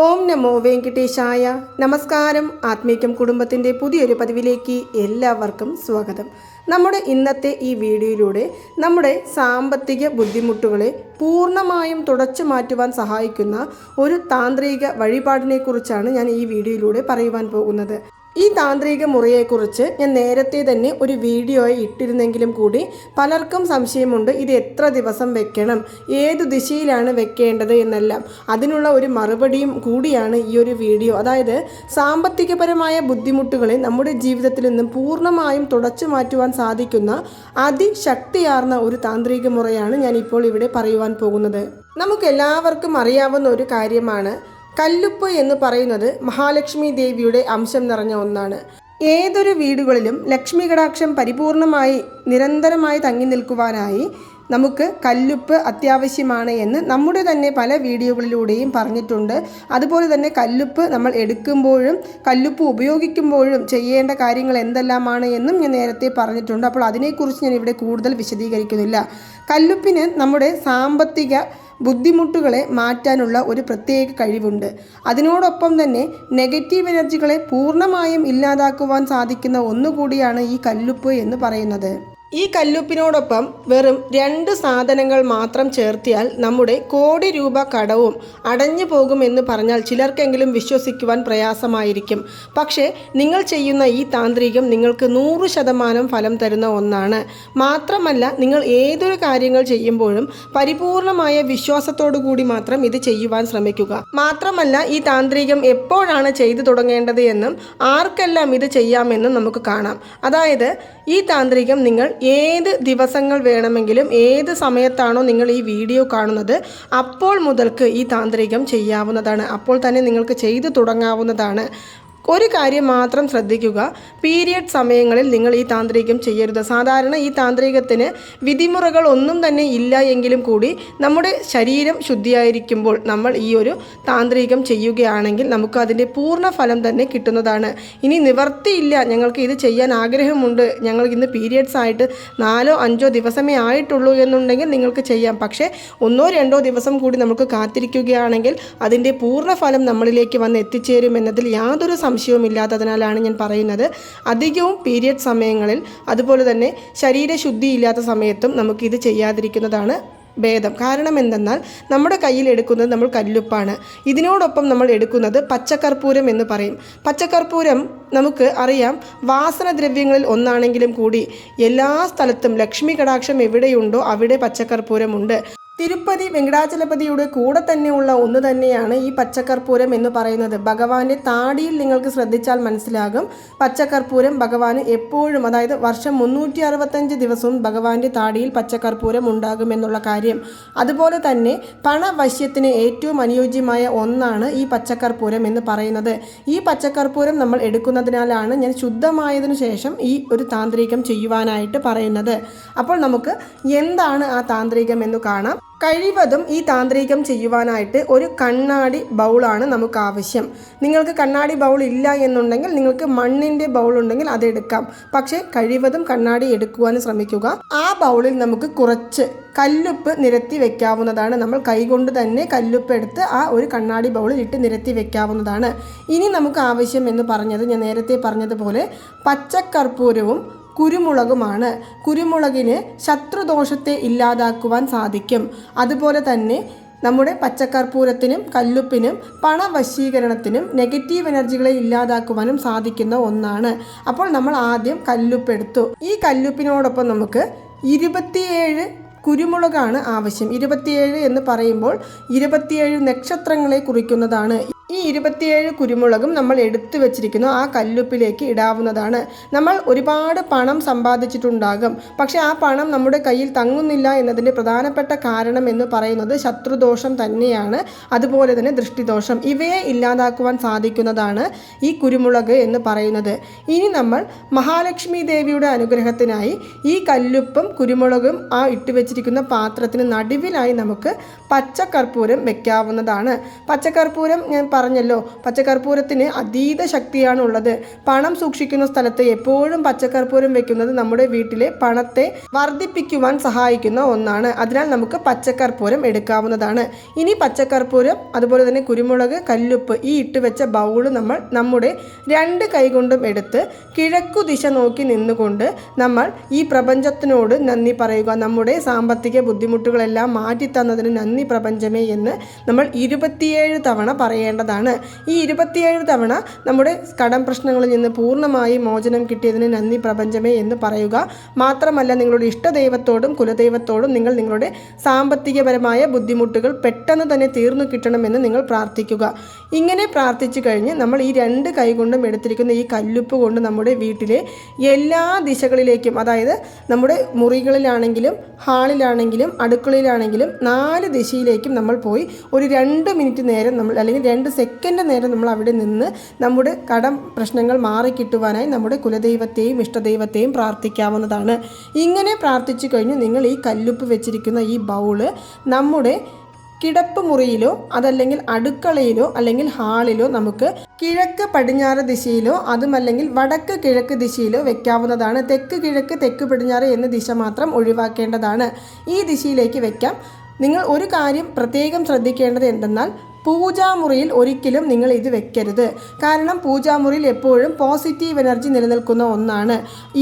ഓം നമോ വെങ്കിട്ടേശായ. നമസ്കാരം. ആത്മീകം കുടുംബത്തിന്റെ പുതിയൊരു പതിവിലേക്ക് എല്ലാവർക്കും സ്വാഗതം. നമ്മുടെ ഇന്നത്തെ ഈ വീഡിയോയിലൂടെ നമ്മുടെ സാമ്പത്തിക ബുദ്ധിമുട്ടുകളെ പൂർണമായും തുടച്ചു മാറ്റുവാൻ സഹായിക്കുന്ന ഒരു താന്ത്രിക വഴിപാടിനെക്കുറിച്ചാണ് ഞാൻ ഈ വീഡിയോയിലൂടെ പറയുവാൻ പോകുന്നത്. ഈ താന്ത്രിക മുറിയെക്കുറിച്ച് ഞാൻ നേരത്തെ തന്നെ ഒരു വീഡിയോ ഇട്ടിരുന്നെങ്കിലും കൂടി പലർക്കും സംശയമുണ്ട് ഇത് എത്ര ദിവസം വെക്കണം ഏത് ദിശയിലാണ് വെക്കേണ്ടത് എന്നെല്ലാം. അതിനുള്ള ഒരു മറുപടിയും കൂടിയാണ് ഈ ഒരു വീഡിയോ. അതായത് സാമ്പത്തികപരമായ ബുദ്ധിമുട്ടുകളെ നമ്മുടെ ജീവിതത്തിൽ നിന്നും പൂർണമായും തുടച്ചു മാറ്റുവാൻ സാധിക്കുന്ന അതിശക്തിയാർന്ന ഒരു താന്ത്രിക മുറയാണ് ഞാൻ ഇപ്പോൾ ഇവിടെ പറയുവാൻ പോകുന്നത്. നമുക്കെല്ലാവർക്കും അറിയാവുന്ന ഒരു കാര്യമാണ് കല്ലുപ്പ് എന്ന് പറയുന്നത് മഹാലക്ഷ്മി ദേവിയുടെ അംശം നിറഞ്ഞ ഒന്നാണ്. ഏതൊരു വീടുകളിലും ലക്ഷ്മി കടാക്ഷം പരിപൂർണമായി നിരന്തരമായി തങ്ങി നിൽക്കുവാനായി നമുക്ക് കല്ലുപ്പ് അത്യാവശ്യമാണ് എന്ന് നമ്മുടെ തന്നെ പല വീഡിയോകളിലൂടെയും പറഞ്ഞിട്ടുണ്ട്. അതുപോലെ തന്നെ കല്ലുപ്പ് നമ്മൾ എടുക്കുമ്പോഴും കല്ലുപ്പ് ഉപയോഗിക്കുമ്പോഴും ചെയ്യേണ്ട കാര്യങ്ങൾ എന്തെല്ലാമാണ് എന്നും ഞാൻ നേരത്തെ പറഞ്ഞിട്ടുണ്ട്. അപ്പോൾ അതിനെക്കുറിച്ച് ഞാൻ ഇവിടെ കൂടുതൽ വിശദീകരിക്കുന്നില്ല. കല്ലുപ്പിന് നമ്മുടെ സാമ്പത്തിക ബുദ്ധിമുട്ടുകളെ മാറ്റാനുള്ള ഒരു പ്രത്യേക കഴിവുണ്ട്. അതിനോടൊപ്പം തന്നെ നെഗറ്റീവ് എനർജികളെ പൂർണമായും ഇല്ലാതാക്കുവാൻ സാധിക്കുന്ന ഒന്നുകൂടിയാണ് ഈ കല്ലുപ്പ് എന്ന് പറയുന്നത്. ഈ കല്ലുപ്പിനോടൊപ്പം വെറും രണ്ട് സാധനങ്ങൾ മാത്രം ചേർത്തിയാൽ നമ്മുടെ കോടി രൂപ കടവും അടഞ്ഞു പോകുമെന്ന് പറഞ്ഞാൽ ചിലർക്കെങ്കിലും വിശ്വസിക്കുവാൻ പ്രയാസമായിരിക്കും. പക്ഷേ നിങ്ങൾ ചെയ്യുന്ന ഈ താന്ത്രികം നിങ്ങൾക്ക് നൂറ് ശതമാനം ഫലം തരുന്ന ഒന്നാണ്. മാത്രമല്ല നിങ്ങൾ ഏതൊരു കാര്യങ്ങൾ ചെയ്യുമ്പോഴും പരിപൂർണമായ വിശ്വാസത്തോടു കൂടി മാത്രം ഇത് ചെയ്യുവാൻ ശ്രമിക്കുക. മാത്രമല്ല ഈ താന്ത്രികം എപ്പോഴാണ് ചെയ്തു തുടങ്ങേണ്ടത് എന്നും ആർക്കെല്ലാം ഇത് ചെയ്യാമെന്നും നമുക്ക് കാണാം. അതായത് ഈ താന്ത്രികം നിങ്ങൾ ഏത് ദിവസങ്ങൾ വേണമെങ്കിലും ഏത് സമയത്താണോ നിങ്ങൾ ഈ വീഡിയോ കാണുന്നത് അപ്പോൾ മുതൽക്ക് ഈ താന്ത്രികം ചെയ്യാവുന്നതാണ്. അപ്പോൾ തന്നെ നിങ്ങൾക്ക് ചെയ്തു തുടങ്ങാവുന്നതാണ്. ഒരു കാര്യം മാത്രം ശ്രദ്ധിക്കുക. പീരിയഡ് സമയങ്ങളിൽ നിങ്ങൾ ഈ താന്ത്രികം ചെയ്യരുത്. സാധാരണ ഈ താന്ത്രികത്തിന് വിധിമുറകൾ ഒന്നും തന്നെ ഇല്ല എങ്കിലും കൂടി നമ്മുടെ ശരീരം ശുദ്ധിയായിരിക്കുമ്പോൾ നമ്മൾ ഈ ഒരു താന്ത്രികം ചെയ്യുകയാണെങ്കിൽ നമുക്ക് അതിന്റെ പൂർണ ഫലം തന്നെ കിട്ടുന്നതാണ്. ഇനി നിവർത്തിയില്ല. ഞങ്ങൾക്ക് ഇത് ചെയ്യാൻ ആഗ്രഹമുണ്ട്. ഞങ്ങൾക്ക് ഇന്ന് പീരിയഡ്സ് ആയിട്ട് നാലോ അഞ്ചോ ദിവസമേ ആയിട്ടുള്ളൂ എന്നുണ്ടെങ്കിൽ നിങ്ങൾക്ക് ചെയ്യാം. പക്ഷേ ഒന്നോ രണ്ടോ ദിവസം കൂടി നമുക്ക് കാത്തിരിക്കുകയാണെങ്കിൽ അതിന്റെ പൂർണ ഫലം നമ്മളിലേക്ക് വന്ന് എത്തിച്ചേരുമെന്നതിൽ യാതൊരു സംശയവുമില്ലാത്തതിനാലാണ് ഞാൻ പറയുന്നത്. അധികവും പീരിയഡ് സമയങ്ങളിൽ അതുപോലെ തന്നെ ശരീരശുദ്ധി ഇല്ലാത്ത സമയത്തും നമുക്കിത് ചെയ്യാതിരിക്കുന്നതാണ് ഭേദം. കാരണം എന്തെന്നാൽ നമ്മുടെ കയ്യിൽ എടുക്കുന്നത് നമ്മൾ കല്ലുപ്പാണ്. ഇതിനോടൊപ്പം നമ്മൾ എടുക്കുന്നത് പച്ചക്കർപ്പൂരം എന്ന് പറയും. പച്ചക്കർപ്പൂരം നമുക്ക് അറിയാം വാസനദ്രവ്യങ്ങളിൽ ഒന്നാണെങ്കിലും കൂടി എല്ലാ സ്ഥലത്തും ലക്ഷ്മി കടാക്ഷം എവിടെയുണ്ടോ അവിടെ പച്ചക്കർപ്പൂരമുണ്ട് തിരുപ്പതി വെങ്കടാചലപതിയുടെ കൂടെ തന്നെയുള്ള ഒന്ന് തന്നെയാണ് ഈ പച്ചക്കർപ്പൂരം എന്ന് പറയുന്നത്. ഭഗവാന്റെ താടിയിൽ നിങ്ങൾക്ക് ശ്രദ്ധിച്ചാൽ മനസ്സിലാകും. പച്ചക്കർപ്പൂരം ഭഗവാന് എപ്പോഴും അതായത് വർഷം മുന്നൂറ്റി അറുപത്തഞ്ച് ദിവസവും ഭഗവാന്റെ താടിയിൽ പച്ചക്കർപ്പൂരം ഉണ്ടാകുമെന്നുള്ള കാര്യം. അതുപോലെ തന്നെ പണവശ്യത്തിന് ഏറ്റവും അനുയോജ്യമായ ഒന്നാണ് ഈ പച്ചക്കർപ്പൂരം എന്ന് പറയുന്നത്. ഈ പച്ചക്കർപ്പൂരം നമ്മൾ എടുക്കുന്നതിനാലാണ് ഞാൻ ശുദ്ധമായതിനു ശേഷം ഈ ഒരു താന്ത്രികം ചെയ്യുവാനായിട്ട് പറയുന്നത്. അപ്പോൾ നമുക്ക് എന്താണ് ആ താന്ത്രികം എന്ന് കാണാം. കഴിവതും ഈ താന്ത്രികം ചെയ്യുവാനായിട്ട് ഒരു കണ്ണാടി ബൗളാണ് നമുക്ക് ആവശ്യം നിങ്ങൾക്ക് കണ്ണാടി ബൗൾ ഇല്ല എന്നുണ്ടെങ്കിൽ നിങ്ങൾക്ക് മണ്ണിന്റെ ബൗൾ ഉണ്ടെങ്കിൽ അത് എടുക്കാം. പക്ഷേ കഴിവതും കണ്ണാടി എടുക്കുവാൻ ശ്രമിക്കുക. ആ ബൗളിൽ നമുക്ക് കുറച്ച് കല്ലുപ്പ് നിരത്തി വെക്കാവുന്നതാണ്. നമ്മൾ കൈകൊണ്ട് തന്നെ കല്ലുപ്പ് എടുത്ത് ആ ഒരു കണ്ണാടി ബൗളിൽ ഇട്ട് നിരത്തി വെക്കാവുന്നതാണ്. ഇനി നമുക്ക് ആവശ്യം എന്ന് പറഞ്ഞത് ഞാൻ നേരത്തെ പറഞ്ഞതുപോലെ പച്ചക്കർപ്പൂരവും കുരുമുളകുമാണ്. കുരുമുളകിന് ശത്രുദോഷത്തെ ഇല്ലാതാക്കുവാൻ സാധിക്കും. അതുപോലെ തന്നെ നമ്മുടെ പച്ചക്കർപ്പൂരത്തിനും കല്ലുപ്പിനും പണവശീകരണത്തിനും നെഗറ്റീവ് എനർജികളെ ഇല്ലാതാക്കുവാനും സാധിക്കുന്ന ഒന്നാണ്. അപ്പോൾ നമ്മൾ ആദ്യം കല്ലുപ്പെടുത്തു. ഈ കല്ലുപ്പിനോടൊപ്പം നമുക്ക് ഇരുപത്തിയേഴ് കുരുമുളകാണ് ആവശ്യം. ഇരുപത്തിയേഴ് എന്ന് പറയുമ്പോൾ ഇരുപത്തിയേഴ് നക്ഷത്രങ്ങളെ കുറിക്കുന്നതാണ്. ഈ ഇരുപത്തിയേഴ് കുരുമുളകും നമ്മൾ എടുത്തു വെച്ചിരിക്കുന്നു. ആ കല്ലുപ്പിലേക്ക് ഇടാവുന്നതാണ്. നമ്മൾ ഒരുപാട് പണം സമ്പാദിച്ചിട്ടുണ്ടാകും. പക്ഷേ ആ പണം നമ്മുടെ കയ്യിൽ തങ്ങുന്നില്ല എന്നതിന്റെ പ്രധാനപ്പെട്ട കാരണം എന്ന് പറയുന്നത് ശത്രുദോഷം തന്നെയാണ്. അതുപോലെ തന്നെ ദൃഷ്ടിദോഷം. ഇവയെ ഇല്ലാതാക്കുവാൻ സാധിക്കുന്നതാണ് ഈ കുരുമുളക് എന്ന് പറയുന്നത്. ഇനി നമ്മൾ മഹാലക്ഷ്മി ദേവിയുടെ അനുഗ്രഹത്തിനായി ഈ കല്ലുപ്പും കുരുമുളകും ആ ഇട്ട് വെച്ചിരിക്കുന്ന പാത്രത്തിന് നടുവിലായി നമുക്ക് പച്ചക്കർപ്പൂരം വെക്കാവുന്നതാണ്. പച്ചക്കർപ്പൂരം ഞാൻ പറഞ്ഞല്ലോ. പച്ചക്കർപ്പൂരത്തിന് അതീത ശക്തിയാണ് ഉള്ളത് പണം സൂക്ഷിക്കുന്ന സ്ഥലത്ത് എപ്പോഴും പച്ചക്കർപ്പൂരം വെക്കുന്നത് നമ്മുടെ വീട്ടിലെ പണത്തെ വർദ്ധിപ്പിക്കുവാൻ സഹായിക്കുന്ന ഒന്നാണ്. അതിനാൽ നമുക്ക് പച്ചക്കർപ്പൂരം എടുക്കാവുന്നതാണ്. ഇനി പച്ചക്കർപ്പൂരം അതുപോലെ തന്നെ കുരുമുളക് കല്ലുപ്പ് ഈ ഇട്ട് വെച്ച ബൗൾ നമ്മൾ നമ്മുടെ രണ്ട് കൈകൊണ്ടും എടുത്ത് കിഴക്കു ദിശ നോക്കി നിന്നുകൊണ്ട് നമ്മൾ ഈ പ്രപഞ്ചത്തിനോട് നന്ദി പറയുക. നമ്മുടെ സാമ്പത്തിക ബുദ്ധിമുട്ടുകളെല്ലാം മാറ്റി തന്നതിന് നന്ദി പ്രപഞ്ചമേ എന്ന് നമ്മൾ ഇരുപത്തിയേഴ് തവണ പറയേണ്ടതാണ് ഈ ഇരുപത്തിയേഴ് തവണ നമ്മുടെ കടം പ്രശ്നങ്ങളിൽ നിന്ന് പൂർണമായി മോചനം കിട്ടിയതിന് നന്ദി പ്രപഞ്ചമേ എന്ന് പറയുക. മാത്രമല്ല നിങ്ങളുടെ ഇഷ്ടദൈവത്തോടും കുലദൈവത്തോടും നിങ്ങൾ നിങ്ങളുടെ സാമ്പത്തികപരമായ ബുദ്ധിമുട്ടുകൾ പെട്ടെന്ന് തന്നെ തീർന്നു കിട്ടണമെന്ന് നിങ്ങൾ പ്രാർത്ഥിക്കുക. ഇങ്ങനെ പ്രാർത്ഥിച്ചു കഴിഞ്ഞ് നമ്മൾ ഈ രണ്ട് കൈകൊണ്ടും എടുത്തിരിക്കുന്ന ഈ കല്ലുപ്പ് കൊണ്ട് നമ്മുടെ വീട്ടിലെ എല്ലാ ദിശകളിലേക്കും അതായത് നമ്മുടെ മുറികളിലാണെങ്കിലും ഹാളിലാണെങ്കിലും അടുക്കളയിലാണെങ്കിലും നാല് ദിശയിലേക്കും നമ്മൾ പോയി ഒരു രണ്ട് മിനിറ്റ് നേരം നമ്മൾ അല്ലെങ്കിൽ രണ്ട് സെക്കൻഡ് നേരം നമ്മൾ അവിടെ നിന്ന് നമ്മുടെ കടം പ്രശ്നങ്ങൾ മാറിക്കിട്ടുവാനായി നമ്മുടെ കുലദൈവത്തെയും ഇഷ്ടദൈവത്തെയും പ്രാർത്ഥിക്കാവുന്നതാണ്. ഇങ്ങനെ പ്രാർത്ഥിച്ചു കഴിഞ്ഞ് നിങ്ങൾ ഈ കല്ലുപ്പ് വെച്ചിരിക്കുന്ന ഈ ബൗൾ നമ്മുടെ കിടപ്പ് മുറിയിലോ അതല്ലെങ്കിൽ അടുക്കളയിലോ അല്ലെങ്കിൽ ഹാളിലോ നമുക്ക് കിഴക്ക് പടിഞ്ഞാറ് ദിശയിലോ അതുമല്ലെങ്കിൽ വടക്ക് കിഴക്ക് ദിശയിലോ വെക്കാവുന്നതാണ്. തെക്ക് കിഴക്ക് തെക്ക് പടിഞ്ഞാറ് എന്ന ദിശ മാത്രം ഒഴിവാക്കേണ്ടതാണ്. ഈ ദിശയിലേക്ക് വെക്കാം. നിങ്ങൾ ഒരു കാര്യം പ്രത്യേകം ശ്രദ്ധിക്കേണ്ടത് എന്തെന്നാൽ പൂജാമുറിയിൽ ഒരിക്കലും നിങ്ങൾ ഇത് വെക്കരുത്. കാരണം പൂജാമുറിയിൽ എപ്പോഴും പോസിറ്റീവ് എനർജി നിലനിൽക്കുന്ന ഒന്നാണ്.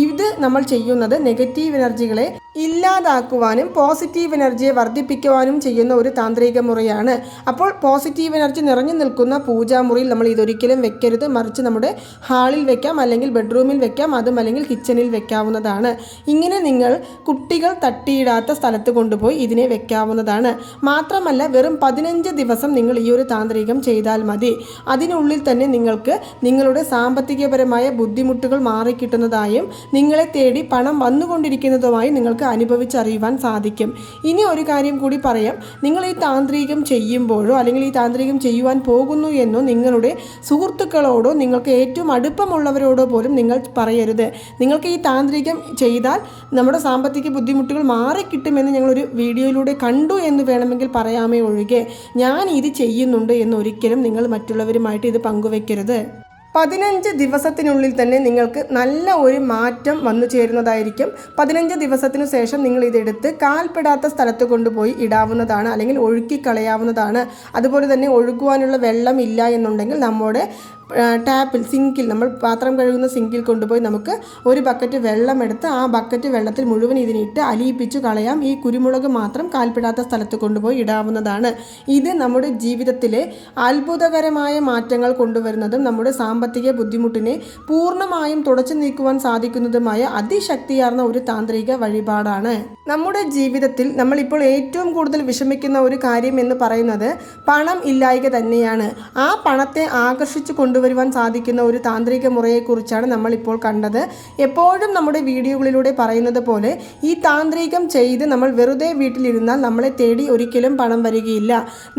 ഇത് നമ്മൾ ചെയ്യുന്നത് നെഗറ്റീവ് എനർജികളെ ഇല്ലാതാക്കുവാനും പോസിറ്റീവ് എനർജിയെ വർദ്ധിപ്പിക്കുവാനും ചെയ്യുന്ന ഒരു താന്ത്രിക മുറയാണ്. അപ്പോൾ പോസിറ്റീവ് എനർജി നിറഞ്ഞു നിൽക്കുന്ന പൂജാമുറിയിൽ നമ്മൾ ഇതൊരിക്കലും വെക്കരുത്. മറിച്ച് നമ്മുടെ ഹാളിൽ വെക്കാം അല്ലെങ്കിൽ ബെഡ്റൂമിൽ വെക്കാം അതും അല്ലെങ്കിൽ കിച്ചണിൽ വെക്കാവുന്നതാണ്. ഇങ്ങനെ നിങ്ങൾ കുട്ടികൾ തട്ടിയിടാത്ത സ്ഥലത്ത് കൊണ്ടുപോയി ഇതിനെ വെക്കാവുന്നതാണ്. മാത്രമല്ല വെറും പതിനഞ്ച് ദിവസം നിങ്ങൾ ഈ ഒരു താന്ത്രികം ചെയ്താൽ മതി. അതിനുള്ളിൽ തന്നെ നിങ്ങൾക്ക് നിങ്ങളുടെ സാമ്പത്തികപരമായ ബുദ്ധിമുട്ടുകൾ മാറിക്കിട്ടുന്നതായും നിങ്ങളെ തേടി പണം വന്നുകൊണ്ടിരിക്കുന്നതുമായി നിങ്ങൾക്ക് അനുഭവിച്ചറിയുവാൻ സാധിക്കും. ഇനി ഒരു കാര്യം കൂടി പറയാം. നിങ്ങൾ ഈ താന്ത്രികം ചെയ്യുമ്പോഴോ അല്ലെങ്കിൽ ഈ താന്ത്രികം ചെയ്യുവാൻ പോകുന്നു എന്നോ നിങ്ങളുടെ സുഹൃത്തുക്കളോടോ നിങ്ങൾക്ക് ഏറ്റവും അടുപ്പമുള്ളവരോടോ പോലും നിങ്ങൾ പറയരുത്. നിങ്ങൾക്ക് ഈ താന്ത്രികം ചെയ്താൽ നമ്മുടെ സാമ്പത്തിക ബുദ്ധിമുട്ടുകൾ മാറിക്കിട്ടുമെന്ന് ഞങ്ങളൊരു വീഡിയോയിലൂടെ കണ്ടു എന്ന് വേണമെങ്കിൽ പറയാമേ ഒഴികെ. ഞാൻ ഇത് ചെയ്യുന്നുണ്ട് എന്ന് ഒരിക്കലും നിങ്ങൾ മറ്റുള്ളവരുമായിട്ട് ഇത് പങ്കുവെക്കരുത്. പതിനഞ്ച് ദിവസത്തിനുള്ളിൽ തന്നെ നിങ്ങൾക്ക് നല്ല ഒരു മാറ്റം വന്നു ചേരുന്നതായിരിക്കും. പതിനഞ്ച് ദിവസത്തിനു ശേഷം നിങ്ങൾ ഇതെടുത്ത് കാൽപ്പെടാത്ത സ്ഥലത്ത് കൊണ്ടുപോയി ഇടാവുന്നതാണ് അല്ലെങ്കിൽ ഒഴുക്കി കളയാവുന്നതാണ്. അതുപോലെ തന്നെ ഒഴുകുവാനുള്ള വെള്ളം ഇല്ല എന്നുണ്ടെങ്കിൽ നമ്മുടെ ടാപ്പിൽ സിങ്കിൽ നമ്മൾ പാത്രം കഴുകുന്ന സിങ്കിൽ കൊണ്ടുപോയി നമുക്ക് ഒരു ബക്കറ്റ് വെള്ളം എടുത്ത് ആ ബക്കറ്റ് വെള്ളത്തിൽ മുഴുവൻ ഇതിനിട്ട് അലിയിപ്പിച്ചു കളയാം. ഈ കുരുമുളക് മാത്രം കാൽപ്പെടാത്ത സ്ഥലത്ത് കൊണ്ടുപോയി ഇടാവുന്നതാണ്. ഇത് നമ്മുടെ ജീവിതത്തിലെ അത്ഭുതകരമായ മാറ്റങ്ങൾ കൊണ്ടുവരുന്നതും നമ്മുടെ സാമ്പത്തിക ബുദ്ധിമുട്ടിനെ പൂർണമായും തുടച്ചു നീക്കുവാൻ സാധിക്കുന്നതുമായ അതിശക്തിയാർന്ന ഒരു താന്ത്രിക വഴിപാടാണ്. നമ്മുടെ ജീവിതത്തിൽ നമ്മളിപ്പോൾ ഏറ്റവും കൂടുതൽ വിഷമിക്കുന്ന ഒരു കാര്യം എന്ന് പറയുന്നത് പണം ഇല്ലായ്ക തന്നെയാണ്. ആ പണത്തെ ആകർഷിച്ചു കൊണ്ടുവരുവാൻ സാധിക്കുന്ന ഒരു താന്ത്രിക മുറയെക്കുറിച്ചാണ് നമ്മളിപ്പോൾ കണ്ടത്. എപ്പോഴും നമ്മുടെ വീഡിയോകളിലൂടെ പറയുന്നത് പോലെ ഈ താന്ത്രികം ചെയ്ത് നമ്മൾ വെറുതെ വീട്ടിലിരുന്നാൽ നമ്മളെ തേടി ഒരിക്കലും പണം വരികയില്ല.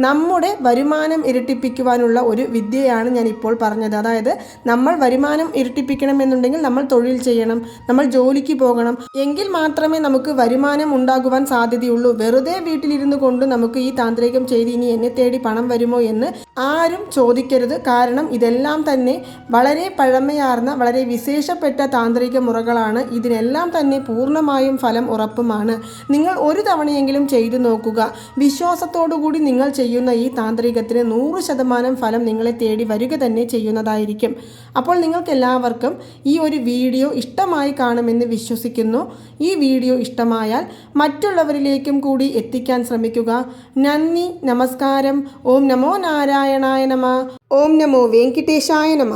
നമ്മുടെ വരുമാനം ഇരട്ടിപ്പിക്കുവാനുള്ള ഒരു വിദ്യയാണ് ഞാൻ ഇപ്പോൾ പറഞ്ഞത്. അതായത് നമ്മൾ വരുമാനം ഇരട്ടിപ്പിക്കണമെന്നുണ്ടെങ്കിൽ നമ്മൾ തൊഴിൽ ചെയ്യണം നമ്മൾ ജോലിക്ക് പോകണം. എങ്കിൽ മാത്രമേ നമുക്ക് വരുമാനം ഉണ്ടാകുവാൻ സാധ്യതയുള്ളൂ. വെറുതെ വീട്ടിലിരുന്നു കൊണ്ട് നമുക്ക് ഈ താന്ത്രികം ചെയ്ത് ഇനി എന്നെ തേടി പണം വരുമോ എന്ന് ആരും ചോദിക്കരുത്. കാരണം ഇതെല്ലാം തന്നെ വളരെ പഴമയാർന്ന വളരെ വിശേഷപ്പെട്ട താന്ത്രിക മുറകളാണ്. ഇതിനെല്ലാം തന്നെ പൂർണമായും ഫലം ഉറപ്പുമാണ്. നിങ്ങൾ ഒരു തവണയെങ്കിലും ചെയ്തു നോക്കുക. വിശ്വാസത്തോടുകൂടി നിങ്ങൾ ചെയ്യുന്ന ഈ താന്ത്രികത്തിന് നൂറ് ശതമാനം ഫലം നിങ്ങളെ തേടി വരിക തന്നെ ചെയ്യുന്നതായിരിക്കും. അപ്പോൾ നിങ്ങൾക്ക് എല്ലാവർക്കും ഈ ഒരു വീഡിയോ ഇഷ്ടമായി കാണുമെന്ന് വിശ്വസിക്കുന്നു. ഈ വീഡിയോ ഇഷ്ടമായാൽ മറ്റുള്ളവരിലേക്കും കൂടി എത്തിക്കാൻ ശ്രമിക്കുക. നന്ദി നമസ്കാരം. ഓം നമോ നാരായണായ നമ. ഓം നമോ വെങ്കിട്ടേശായ നമ